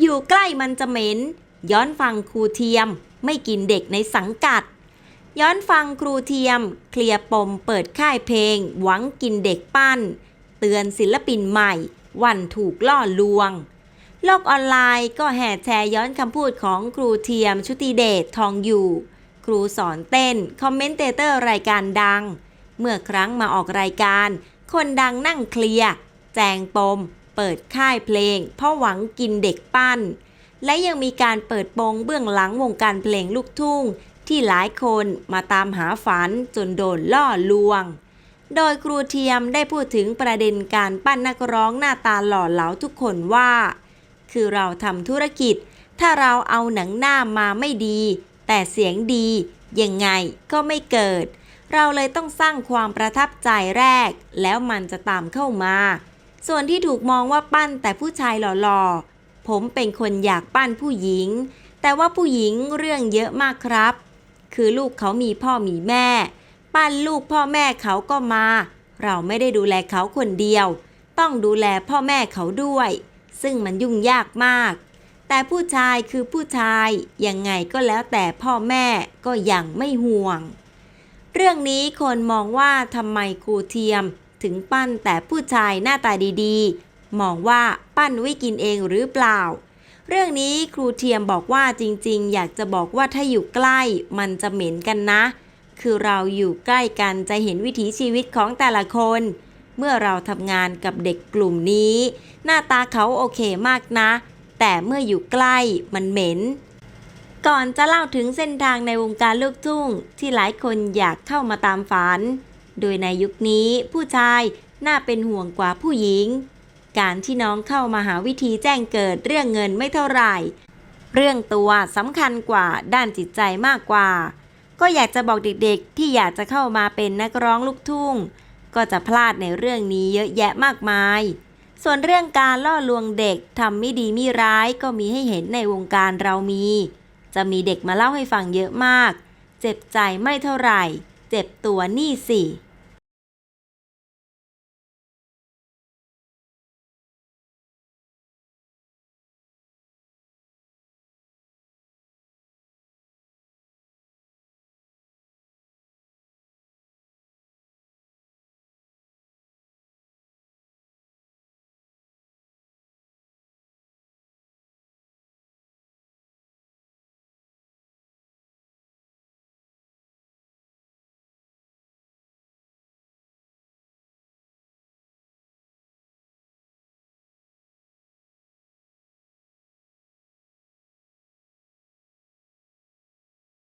อยู่ใกล้มันจะเหม็น ย้อนฟังครูเทียม ไม่กินเด็กในสังกัด ย้อนฟังครูเทียม เคลียร์ปมเปิดค่ายเพลง หวังกินเด็กปั้น เตือนศิลปินใหม่ วันถูกล่อลวง โลกออนไลน์ก็แห่แชร์ย้อนคำพูดของครูเทียมชุติเดชทองอยู่ ครูสอนเต้น คอมเมนเตเตอร์รายการดัง เมื่อครั้งมาออกรายการ คนดังนั่งเคลียร์แจงปม เปิดค่ายเพลงพราะหวังกินเด็กปั้น และยังมีการเปิดโปงเบื้องหลังวงการเพลงลูกทุ่ง ที่หลายคนมาตามหาฝันจนโดนล่อลวง โดยครูเทียมได้พูดถึงประเด็นการปั้นนักร้องหน้าตาหล่อเหลาทุกคนว่า คือเราทำธุรกิจ ถ้าเราเอาหนังหน้ามาไม่ดี แต่เสียงดี ยังไงก็ไม่เกิดเราเลยต้องสร้างความประทับใจแรก แล้วมันจะตามเข้ามา ส่วนที่ถูกมองว่าปั้นแต่ผู้ชายหล่อๆ ผมเป็นคนอยากปั้นผู้หญิง แต่ว่าผู้หญิงเรื่องเยอะมากครับ คือลูกเขามีพ่อมีแม่ ปั้นลูกพ่อแม่เขาก็มา เราไม่ได้ดูแลเขาคนเดียว ต้องดูแลพ่อแม่เขาด้วย ซึ่งมันยุ่งยากมาก แต่ผู้ชายคือผู้ชาย ยังไงก็แล้วแต่พ่อแม่ก็ยังไม่ห่วง เรื่องนี้คนมองว่าทำไมครูเทียม ถึงปั้นแต่ผู้ชายหน้าตาดีๆ มองว่าปั้นไว้กินเองหรือเปล่า เรื่องนี้ครูเทียมบอกว่าจริงๆ อยากจะบอกว่าถ้าอยู่ใกล้มันจะเหม็นกันนะ คือเราอยู่ใกล้กันจะเห็นวิถีชีวิตของแต่ละคน เมื่อเราทำงานกับเด็กกลุ่มนี้ หน้าตาเขาโอเคมากนะ แต่เมื่ออยู่ใกล้มันเหม็นก่อนจะเล่าถึงเส้นทางในวงการลูกทุ่งที่หลายคนอยากเข้ามาตามฝัน โดยในยุคนี้ผู้ชายน่าเป็นห่วงกว่าผู้หญิง การที่น้องเข้ามาหาวิธีแจ้งเกิดเรื่องเงินไม่เท่าไหร่ เรื่องตัวสำคัญกว่าด้านจิตใจมากกว่า ก็อยากจะบอกเด็กๆ ที่อยากจะเข้ามาเป็นนักร้องลูกทุ่ง ก็จะพลาดในเรื่องนี้เยอะแยะมากมาย ส่วนเรื่องการล่อลวงเด็กทำไม่ดีไม่ร้ายก็มีให้เห็นในวงการเรามี จะมีเด็กมาเล่าให้ฟังเยอะมาก เจ็บใจไม่เท่าไหร่ เจ็บตัวนี่สิ